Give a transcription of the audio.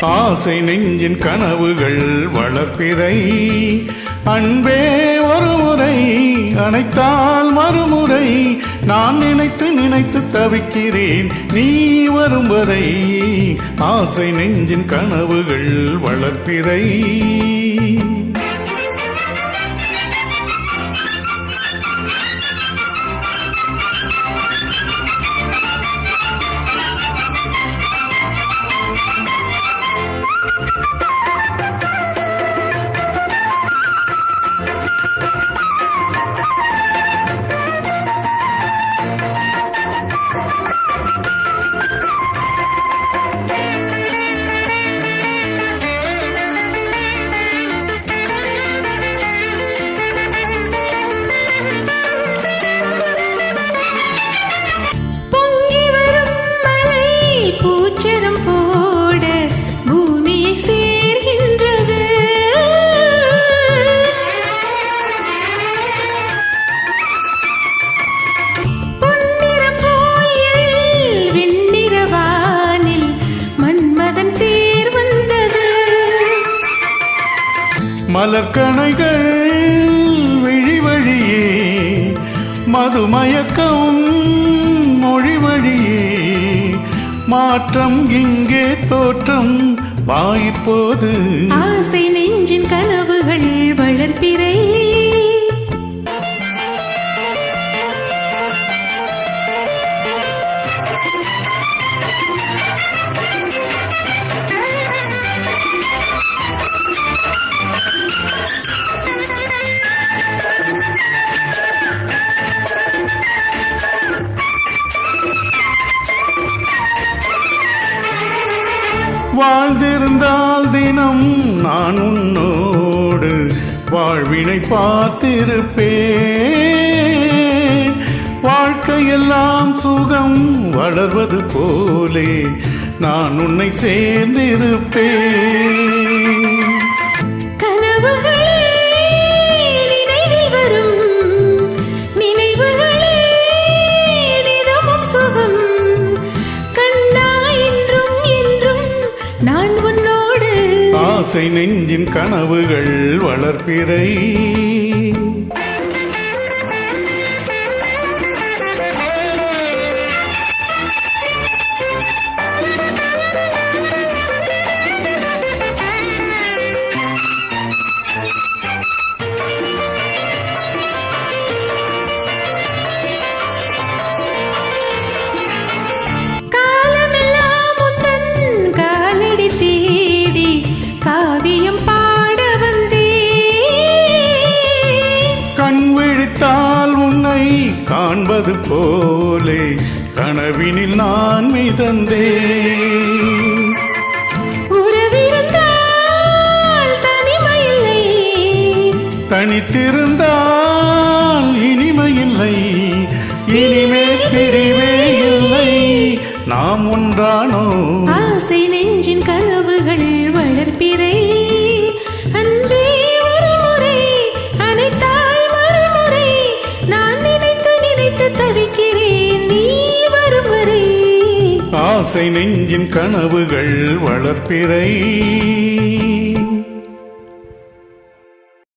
ஆசை நெஞ்சின் கனவுகள் வளர்ப்பிறை. அன்பே ஒரு முறை அணைத்தால் மறுமுறை. நான் நினைத்து நினைத்து தவிக்கிறேன் நீ வரும் வரை ஆசை நெஞ்சின் கனவுகள் வளர்ப்பிறை. மலர்கணைகள் விழி வழியே மதுமயக்கம் மொழி வழியே. மாற்றம் இங்கே தோற்றம் வாய்ப்போது. ஆசை நெஞ்சின் கனவுகள் வளர்ப்பிறை வாழ்ந்திருந்தால் தினம் நான் உன்னோடு வாழ்வினை பார்த்திருப்பேன். வாழ்க்கையெல்லாம் சுகம் வளர்வது போலே நான் உன்னை சேர்ந்திருப்பேன். ஆசை நெஞ்சின் கனவுகள் வளர்ப்பிறை. போலே கனவினில் நான் மிதந்தேன். தனித்திருந்தால் இனிமையில்லை. இனிமேல் பிரிவே இல்லை. நாம் ஒன்றானோ? ஆசை ஆசை நெஞ்சின் கனவுகள் வளர்ப்பிறை.